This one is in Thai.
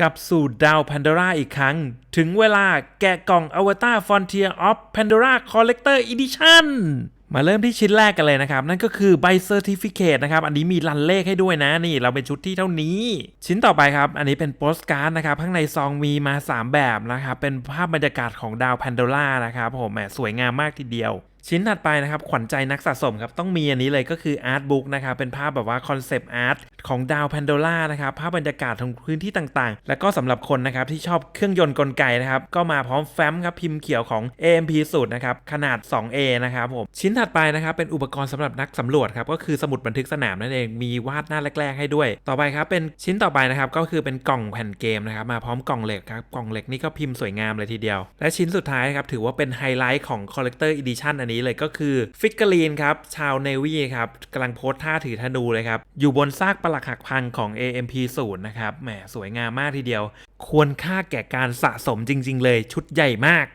กลับสู่ดาวแพนด o ราอีกครั้ง ถึงเวลาแกะกล่อง Avatar Frontier of Pandora Collector Edition มาเริ่มที่ชิ้นแรกกันเลยนะครับ นั่นก็คือใบเซอร์ติฟิเคตนะครับ อันนี้มีรันเลขให้ด้วยนะ นี่เราเป็นชุดที่เท่านี้ ชิ้นต่อไปครับ อันนี้เป็นโปสการ์ดนะครับ ข้างในซองมีมา 3 แบบนะครับ เป็นภาพบรรยากาศของดาวแพนโดรานะครับผมแหมสวยงามมากทีเดียวชิ้นถัดไปนะครับ ขวัญใจนักสะสมครับ ต้องมีอันนี้เลยก็คืออาร์ตบุ๊กนะครับ เป็นภาพแบบว่าคอนเซปต์อาร์ต ของดาวแพนโดล่านะครับภาพบรรยากาศของพื้นที่ต่างๆ แล้วก็สำหรับคนนะครับที่ชอบเครื่องยนต์กลไกนะครับก็มาพร้อมแฟ้มครับพิมพ์เขียวของ AMP สูตรนะครับขนาด 2A นะครับผมชิ้นถัดไปนะครับเป็นอุปกรณ์สำหรับนักสำรวจครับก็คือสมุดบันทึกสนามนั่นเองมีวาดหน้าแรกๆให้ด้วย ต่อไปครับเป็นชิ้นต่อไปนะครับก็คือเป็นกล่องแผ่นเกมนะครับมาพร้อมกล่องเหล็กครับกล่องเหล็กนี่ก็พิมพ์สวยงามเลยทีเดียว และชิ้นสุดท้ายครับถือว่าเป็นไฮไลท์ของ Collector Edition อันนี้เลยก็คือฟิกเกอรีนครับชาวเนวีครับกำลังโพสท่าถือธนูเลยครับอยู่บนซากปลกหักพังของ AMP 0 นะครับ แหมสวยงามมากทีเดียว ควรค่าแก่การสะสมจริง ๆ เลย ชุดใหญ่มาก